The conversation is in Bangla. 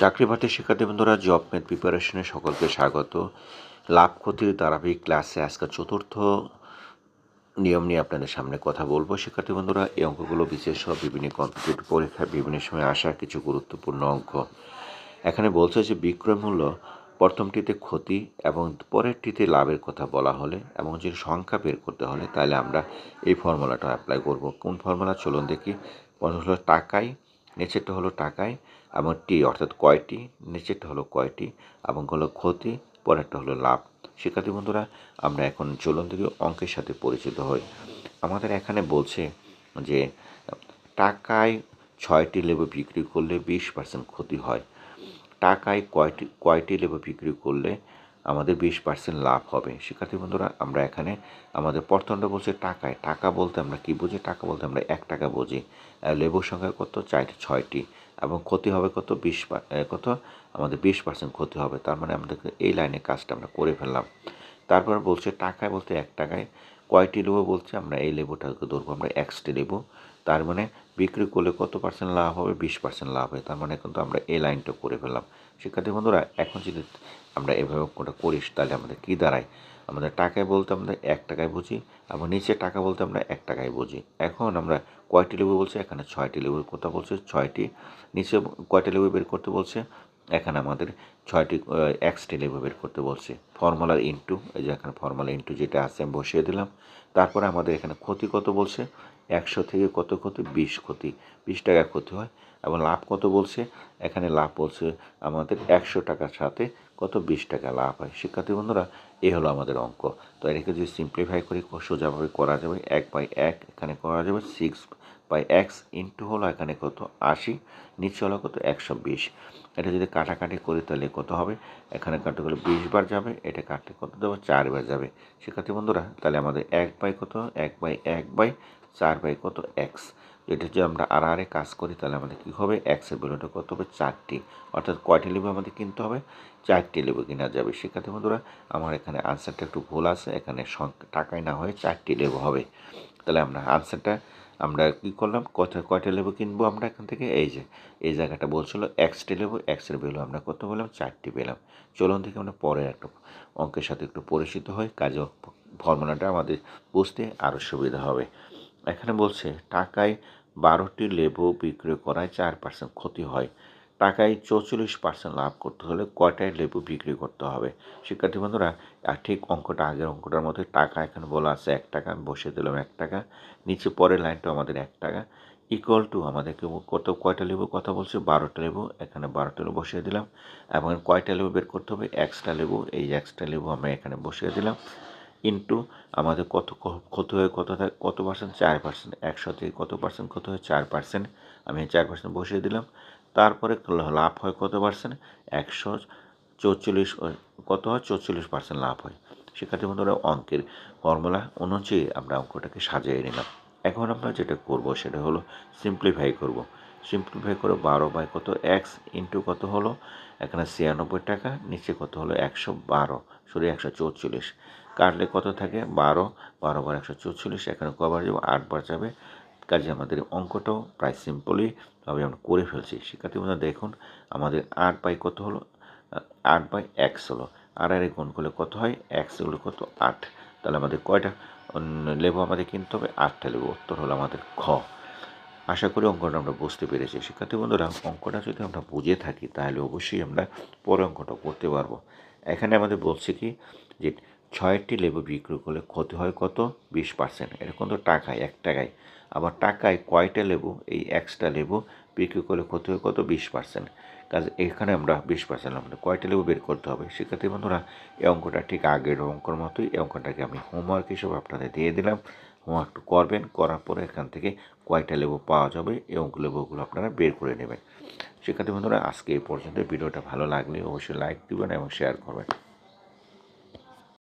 চাকরি প্রার্থী শিক্ষার্থী বন্ধুরা জব মেট প্রিপারেশনে সকলকে স্বাগত। লাভ ক্ষতির ধারাবাহিক ক্লাসে আজকে চতুর্থ নিয়ম নিয়ে আপনাদের সামনে কথা বলব। শিক্ষার্থী বন্ধুরা, এই অঙ্কগুলো বিশেষ বিভিন্ন কম্পিটিটিভ পরীক্ষায় বিভিন্ন সময় আসা কিছু গুরুত্বপূর্ণ অঙ্ক। এখানে বলছে যে বিক্রয় মূল্য প্রথমটিতে ক্ষতি এবং পরেরটিতে লাভের কথা বলা হলে এবং যদি সংখ্যা বের করতে হলে তাহলে আমরা এই ফর্মুলাটা অ্যাপ্লাই করব। কোন ফর্মুলা? চলুন দেখি। প্রথম হলো টাকায় নিচেরটা হলো টাকায় এবং টি অর্থাৎ কয়টি? নিচেরটা হলো কয়টি? এবং হলো ক্ষতি? পরেরটা হলো লাভ। শিক্ষার্থী বন্ধুরা, আমরা এখন চলুন থেকে অঙ্কের সাথে পরিচিত হই। আমাদের এখানে বলছে যে, টাকায় ছয়টি লেবু বিক্রি করলে বিশ পার্সেন্ট ক্ষতি হয়। টাকায় কয়টি কয়টি লেবু বিক্রি করলে আমাদের বিশ পার্সেন্ট লাভ হবে। শিক্ষার্থী বন্ধুরা, আমরা এখানে আমাদের প্রথমটা বলছে টাকায়। টাকা বলতে আমরা কি বুঝি? টাকা বলতে আমরা এক টাকা বুঝি। লেবুর সংখ্যা কত? চারটি, ছয়টি। এবং ক্ষতি হবে কত? বিশ কত? আমাদের বিশ পার্সেন্ট ক্ষতি হবে। তার মানে আমাদের এই লাইনে কাজটা আমরা করে ফেললাম। তারপর বলছে টাকায় বলতে এক টাকায় কয়টি লেবু বলছে? আমরা এই লেবুটাকে ধরবো, আমরা একশটি লেবু। তার মানে বিক্রি করলে কত পার্সেন্ট লাভ হবে? বিশ পার্সেন্ট লাভ হবে। তার মানে কিন্তু আমরা এই লাইনটা করে ফেললাম। শিক্ষার্থী বন্ধুরা, এখন যদি আমরা এভাবে কোনটা করিস, তাহলে আমাদের কী দাঁড়ায়? আমাদের টাকায় বলতে আমরা এক টাকায় বুঝি এবং নিচে টাকা বলতে আমরা এক টাকায় বুঝি। এখন আমরা কয়টি লেবু বলছি? এখানে ছয়টি লেবুর কথা বলছে, ছয়টি। নিচে কয়টি লেবু বের করতে বলছে? এখানে আমাদের ছয়টি এক্সটি লেবু বের করতে বলছে। ফর্মুলার ইনটু, এই যে এখানে ফর্মুলা ইনটু যেটা আছে আমি বসিয়ে দিলাম। তারপরে আমাদের এখানে ক্ষতি কত বলছে? একশো থেকে কত ক্ষতি? বিশ ক্ষতি। বিশ টাকা ক্ষতি হয়। এবং লাভ কত বলছে? এখানে লাভ বলছে আমাদের একশো টাকার সাথে কত? বিশ টাকা লাভ হয়। শিক্ষার্থী বন্ধুরা, এ হলো আমাদের অঙ্ক। তো এটাকে যদি সিম্পলিফাই করি সোজাভাবে করা যাবে। এক বাই এক এখানে করা যাবে। সিক্স বাই এক্স ইন্টু হলো এখানে কত? আশি। নিচে হলো কত? একশো বিশ। এটা যদি কাটাকাটি করি তাহলে কত হবে? এখানে কাটতে গেলে বিশ বার যাবে, এটা কাটতে কত দেবো? চারবার যাবে। শিক্ষার্থী বন্ধুরা, তাহলে আমাদের এক বাই কত? এক বাই এক বাই চার বাই কত? এক্স এটা যদি আমরা আর আরে কাজ করি, তাহলে আমাদের কী হবে? এক্সের ভ্যালুটা কত হবে? চারটি। অর্থাৎ কয়টি লেবু আমাদের কিনতে হবে? চারটি লেবু কেনা যাবে। শিক্ষার্থী বন্ধুরা, আমার এখানে আনসারটা একটু ভুল আছে। এখানে টাকায় না হয়ে চারটি লেবু হবে। তাহলে আমরা আনসারটা আমরা কী করলাম? কত কয়টা লেবু কিনবো আমরা এখান থেকে? এই যে, এই জায়গাটা বলছিল এক্সটে লেবু এক্সের ভ্যালু আমরা কত পেলাম? চারটি পেলাম। চলুন থেকে আমরা পরের একটা অঙ্কের সাথে একটু পরিচিত হই কাজে ফর্মুলাটা আমাদের বুঝতে আরও সুবিধা হবে। এখানে বলছে, টাকায় বারোটি লেবু বিক্রয় করায় চার পার্সেন্ট ক্ষতি হয়। টাকায় চৌচল্লিশ পার্সেন্ট লাভ করতে হলে কয়টায় লেবু বিক্রি করতে হবে? শিক্ষার্থী বন্ধুরা ঠিক অঙ্কটা আগের অঙ্কটার মধ্যে টাকা এখানে বলা আছে এক টাকা, আমি বসিয়ে দিলাম এক টাকা, নিচে পরের লাইনটা আমাদের এক টাকা ইকুয়াল টু আমাদেরকে কত, কয়টা লেবু কথা বলছে? বারোটা লেবু, এখানে বারোটা লেবু বসিয়ে দিলাম, এবং কয়টা লেবু বের করতে হবে? এক্সট্রা লেবু, এই এক্সট্রা লেবু আমরা এখানে বসিয়ে দিলাম ইন্টু আমাদের কত ক্ষতি হয়ে কত থাকে কত পার্সেন্ট চার পার্সেন্ট একশো থেকে কত পার্সেন্ট ক্ষতি হয় চার পার্সেন্ট আমি চার পার্সেন্ট বসিয়ে দিলাম তারপরে লাভ হয় কত পার্সেন্ট একশো চৌচল্লিশ কত হয়? চৌচল্লিশ পার্সেন্ট লাভ হয়। শিক্ষার্থী বন্ধুরা, অঙ্কের ফর্মুলা অনুযায়ী আমরা অঙ্কটাকে সাজিয়ে নিলাম। এখন আমরা যেটা করব সেটা হলো সিম্পলিফাই করব। সিম্পলিফাই করে বারো বাই কত? এক্স ইন্টু কত হলো? এখানে ছিয়ানব্বই টাকা, নিচে কত হলো? একশো বারো, সরি, একশো চৌচল্লিশ। কাটলে কত থাকে? বারো বারো বার একশো চৌচল্লিশ, এখানে কবার যাবে আটবার যাবে। কাজে আমাদের অঙ্কটাও প্রায় সিম্পলি ভাবে আমরা করে ফেলছি। শিক্ষার্থী বন্ধুরা, দেখুন, আমাদের আট বাই কত হলো? আট বাই এক্স হলো। আর আর গুণ করলে কত হয়? এক্স হলো কত? আট। তাহলে আমাদের কয়টা? লেবু আমাদের কিনতে হবে? আটটা লেবু। উত্তর হলো আমাদের খ। আশা করি অঙ্কটা আমরা বুঝতে পেরেছি। শিক্ষার্থী বন্ধুরা, অঙ্কটা যদি আমরা বুঝে থাকি, তাহলে অবশ্যই আমরা পরে অঙ্কটা করতে পারব। এখানে আমাদের বলছে কি? যে ছয়টি লেবু বিক্রি করলে ক্ষতি হয় কত? বিশ পার্সেন্ট এরকম তো টাকায়, এক টাকায়। আবার টাকায় কয়টা লেবু? এই এক্সট্রা লেবু বিক্রি করলে ক্ষতি হয় কত? বিশ পার্সেন্ট কাজ এখানে আমরা বিশ পার্সেন্ট আমাদের কয়টা লেবু বের করতে হবে? শিক্ষার্থী বন্ধুরা, এই অঙ্কটা ঠিক আগের অঙ্কর মতোই। এই অঙ্কটাকে আমি হোমওয়ার্ক হিসেবে আপনাদের দিয়ে দিলাম। হোমওয়ার্কটা করবেন, করার পরে এখান থেকে কয়টা লেবু পাওয়া যাবে? এই অঙ্ক লেবুগুলো আপনারা বের করে নেবেন। শিক্ষার্থী বন্ধুরা, আজকে এই পর্যন্ত। ভিডিওটা ভালো লাগলে অবশ্যই লাইক দিবেন এবং শেয়ার করবেন।